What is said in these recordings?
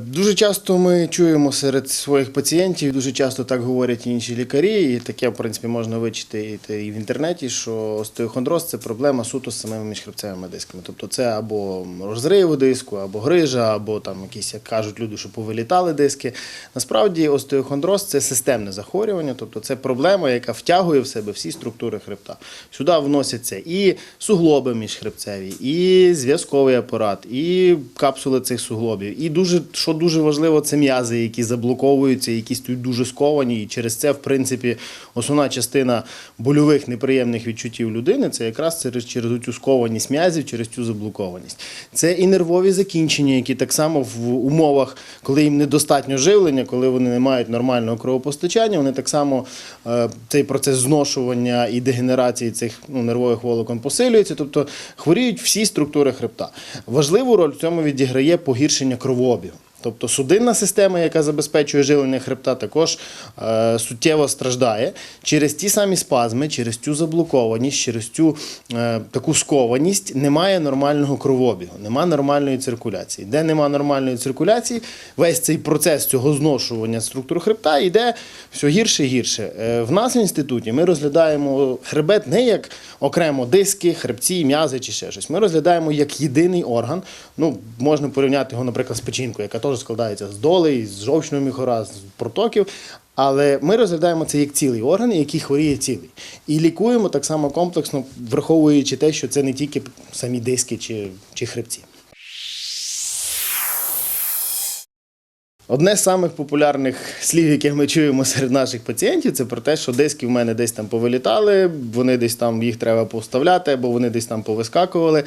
Дуже часто ми чуємо серед своїх пацієнтів, дуже часто так говорять інші лікарі, і таке, в принципі, можна вичити і в інтернеті, що остеохондроз це проблема суто з самими міжхребцевими дисками. Тобто це або розрив диску, або грижа, або там якісь, як кажуть люди, що повилітали диски. Насправді остеохондроз це системне захворювання, тобто це проблема, яка втягує в себе всі структури хребта. Сюди вносяться і суглоби міжхребцеві, і зв'язковий апарат, і капсули цих суглобів. І дуже, що дуже важливо, це м'язи, які заблоковуються, які стають дуже сковані. І через це, в принципі, основна частина больових неприємних відчуттів людини це якраз через, через цю скованість м'язів, через цю заблокованість. Це і нервові закінчення, які так само в умовах, коли їм недостатньо живлення, коли вони не мають нормального кровопостачання, вони так само е, цей процес зношування і дегенерації цих ну, нервових волокон посилюється, тобто хворіють всі структури хребта. Важливу роль в цьому відіграє погіршення кровообігу. Тобто судинна система, яка забезпечує живлення хребта, також е, суттєво страждає через ті самі спазми, через цю заблокованість, через цю е, таку скованість немає нормального кровообігу, немає нормальної циркуляції. Де немає нормальної циркуляції, весь цей процес цього зношування структур хребта йде все гірше і гірше. Е, в нас в інституті ми розглядаємо хребет не як окремо диски, хребці, м'язи чи ще щось. Ми розглядаємо як єдиний орган. Ну, можна порівняти його, наприклад, з печінкою, яка теж складається з долей, з жовчного міхора, з протоків. Але ми розглядаємо це як цілий орган, який хворіє цілий. І лікуємо так само комплексно, враховуючи те, що це не тільки самі диски чи, чи хребці. Одне з самих популярних слів, яке ми чуємо серед наших пацієнтів, це про те, що диски в мене десь там повилітали, вони десь там їх треба повставляти, або вони десь там повискакували.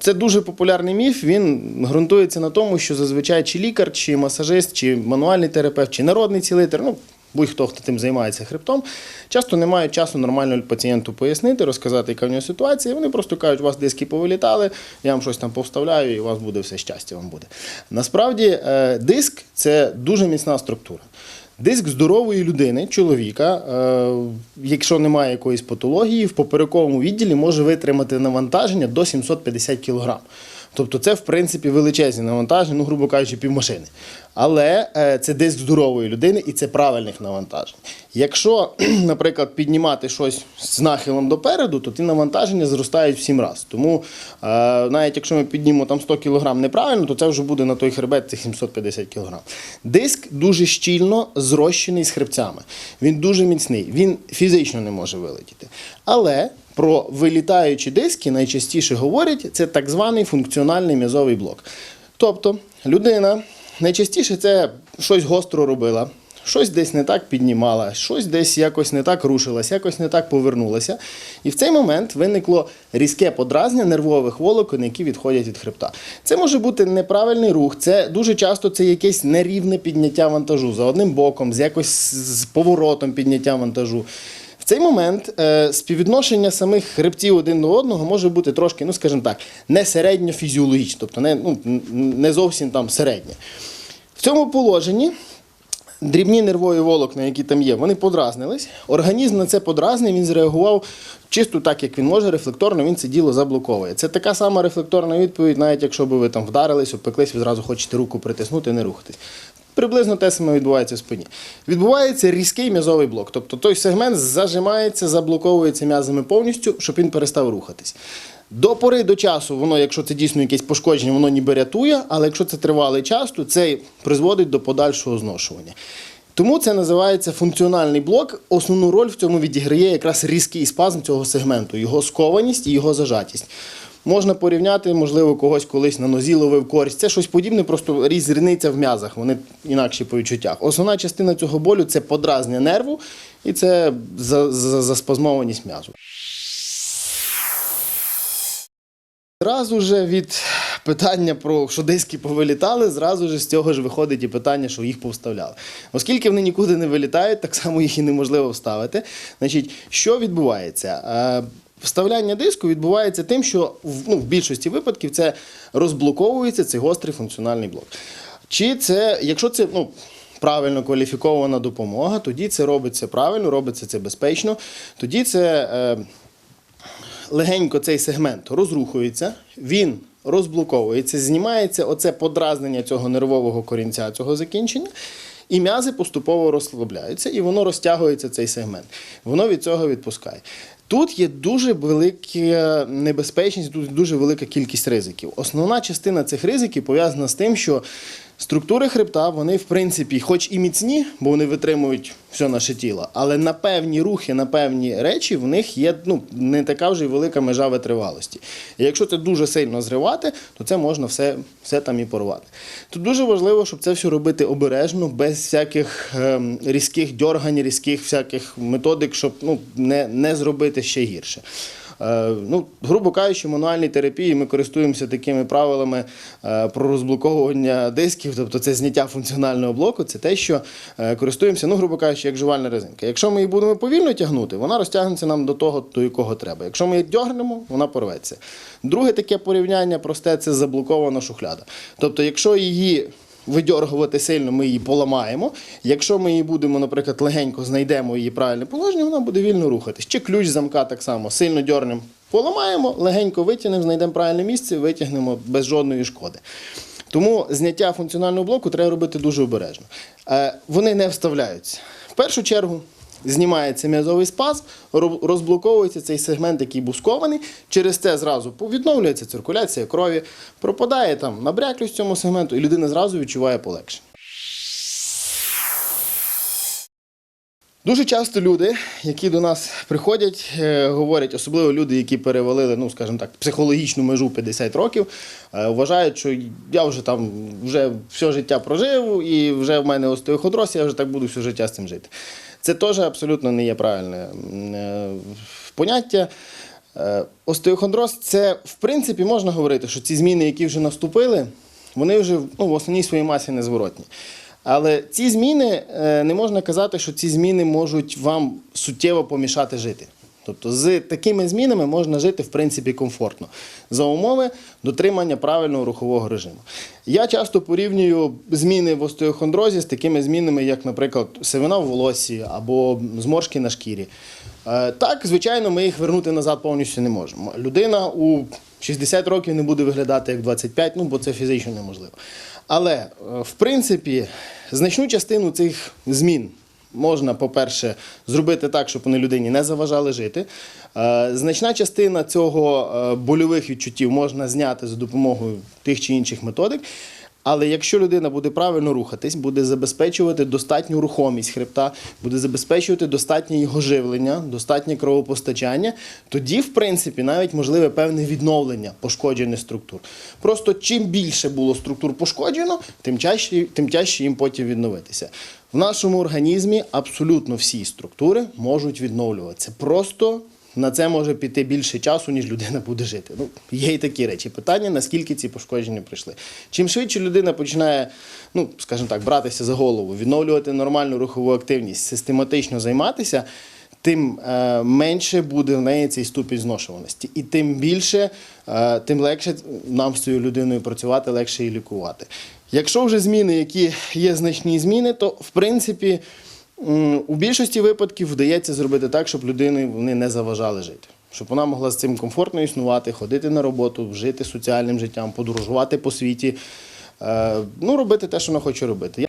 Це дуже популярний міф. Він ґрунтується на тому, що зазвичай чи лікар, чи масажист, чи мануальний терапевт, чи народний цілитель, ну будь-хто, хто тим займається хребтом, часто не мають часу нормально пацієнту пояснити, розказати, яка в нього ситуація. Вони просто кажуть, у вас диски повилітали, я вам щось там повставляю, і у вас буде все щастя. Вам буде. Насправді, е, диск це дуже міцна структура. Диск здорової людини, чоловіка, е, якщо немає якоїсь патології, в поперековому відділі може витримати навантаження до 750 кг. Тобто це, в принципі, величезні навантаження, ну, грубо кажучи, півмашини. Але е, це диск здорової людини і це правильних навантажень. Якщо, наприклад, піднімати щось з нахилом допереду, то ті навантаження зростають в 7 разів. Тому е, навіть якщо ми піднімемо там 100 кг неправильно, то це вже буде на той хребет цих 750 кг. Диск дуже щільно зрощений з хребцями. Він дуже міцний, він фізично не може вилетіти. Але про вилітаючі диски найчастіше говорять, це так званий функціональний м'язовий блок. Тобто людина найчастіше це щось гостро робила, щось десь не так піднімала, щось десь якось не так рушилася, якось не так повернулася. І в цей момент виникло різке подразнення нервових волокон, які відходять від хребта. Це може бути неправильний рух, це дуже часто це якесь нерівне підняття вантажу за одним боком, з якось з поворотом підняття вантажу. В цей момент е, співвідношення самих хребтів один до одного може бути трошки, ну скажімо так, не середньофізіологічне, тобто не, ну, не зовсім там середнє. В цьому положенні дрібні нервові волокна, які там є, вони подразнились. Організм на це подразнення, він зреагував чисто так, як він може, рефлекторно він це діло заблоковує. Це така сама рефлекторна відповідь, навіть якщо б ви там вдарились, обпеклись, ви зразу хочете руку притиснути, не рухатись. Приблизно те саме відбувається в спині. Відбувається різкий м'язовий блок. Тобто той сегмент зажимається, заблоковується м'язами повністю, щоб він перестав рухатись. До пори до часу, воно, якщо це дійсно якесь пошкодження, воно ніби рятує, але якщо це тривалий час, то це призводить до подальшого зношування. Тому це називається функціональний блок. Основну роль в цьому відіграє якраз різкий спазм цього сегменту, його скованість і його зажатість. Можна порівняти, можливо, когось колись на нозі ловив користь. Це щось подібне, просто різниця в м'язах, вони інакші по відчуттях. Основна частина цього болю це подразнення нерву і це за- заспазмованість м'язу. Зразу же від питання про що диски повилітали, зразу ж з цього ж виходить і питання, що їх повставляли. Оскільки вони нікуди не вилітають, так само їх і неможливо вставити. Значить, що відбувається? Е, Вставляння диску відбувається тим, що в, ну, в більшості випадків це розблоковується цей гострий функціональний блок. Чи це, якщо це ну, правильно кваліфікована допомога, тоді це робиться правильно, робиться це безпечно, тоді це. Е, легенько цей сегмент розрухується, він розблоковується, знімається оце подразнення цього нервового корінця, цього закінчення. І м'язи поступово розслабляються, і воно розтягується цей сегмент. Воно від цього відпускає. Тут є дуже велика небезпечність, тут дуже велика кількість ризиків. Основна частина цих ризиків пов'язана з тим, що структури хребта, вони, в принципі, хоч і міцні, бо вони витримують все наше тіло, але на певні рухи, на певні речі в них є ну, не така вже й велика межа витривалості. І якщо це дуже сильно зривати, то це можна все, все там і порвати. Тут дуже важливо, щоб це все робити обережно, без всяких ем, різких дьоргань, різких всяких методик, щоб ну, не, не зробити ще гірше. Е, Ну, грубо кажучи, в мануальній терапії ми користуємося такими правилами е, про розблоковування дисків, тобто це зняття функціонального блоку, це те, що е, користуємося, ну, грубо кажучи, як жувальна резинка. Якщо ми її будемо повільно тягнути, вона розтягнеться нам до того, до якого треба. Якщо ми її дьогнемо, вона порветься. Друге таке порівняння просте це заблокована шухляда. Тобто, якщо її видьоргувати сильно, ми її поламаємо. Якщо ми її будемо, наприклад, легенько знайдемо її правильне положення, вона буде вільно рухатись. Чи ключ замка так само сильно дьорнемо, поламаємо, легенько витягнемо, знайдемо правильне місце, витягнемо без жодної шкоди. Тому зняття функціонального блоку треба робити дуже обережно. Е, Вони не вставляються. В першу чергу знімається м'язовий спазм, розблоковується цей сегмент, який був скований. Через це зразу відновлюється циркуляція крові, пропадає там набряклість цьому сегменту, і людина зразу відчуває полегшення. Дуже часто люди, які до нас приходять, е, говорять, особливо люди, які перевалили, ну скажімо так, психологічну межу 50 років, е, вважають, що я вже там вже все життя прожив, і вже в мене остеохондроз, я вже так буду все життя з цим жити. Це теж абсолютно не є правильне е, поняття. Е, Остеохондроз це в принципі можна говорити, що ці зміни, які вже наступили, вони вже ну, в основній своїй масі незворотні. Але ці зміни е, не можна казати, що ці зміни можуть вам суттєво помішати жити. Тобто з такими змінами можна жити в принципі комфортно за умови дотримання правильного рухового режиму. Я часто порівнюю зміни в остеохондрозі з такими змінами, як, наприклад, сивина в волосі або зморшки на шкірі. Е, Так, звичайно, ми їх вернути назад повністю не можемо. Людина у 60 років не буде виглядати як 25, ну бо це фізично неможливо. Але, е, в принципі, значну частину цих змін можна, по-перше, зробити так, щоб вони людині не заважали жити. Е, Значна частина цього е, больових відчуттів можна зняти за допомогою тих чи інших методик. Але якщо людина буде правильно рухатись, буде забезпечувати достатню рухомість хребта, буде забезпечувати достатнє його живлення, достатнє кровопостачання, тоді, в принципі, навіть можливе певне відновлення пошкоджених структур. Просто чим більше було структур пошкоджено, тим тяжче, тим тяжче їм потім відновитися. В нашому організмі абсолютно всі структури можуть відновлюватися. Просто на це може піти більше часу, ніж людина буде жити. Ну, є і такі речі. Питання, наскільки ці пошкодження прийшли. Чим швидше людина починає, ну, скажімо так, братися за голову, відновлювати нормальну рухову активність, систематично займатися, тим е, менше буде в неї цей ступінь зношуваності. І тим більше, е, тим легше нам з цією людиною працювати, легше її лікувати. Якщо вже зміни, які є значні зміни, то в принципі. У більшості випадків вдається зробити так, щоб людини вони не заважали жити. Щоб вона могла з цим комфортно існувати, ходити на роботу, жити соціальним життям, подорожувати по світі, е, ну, робити те, що вона хоче робити.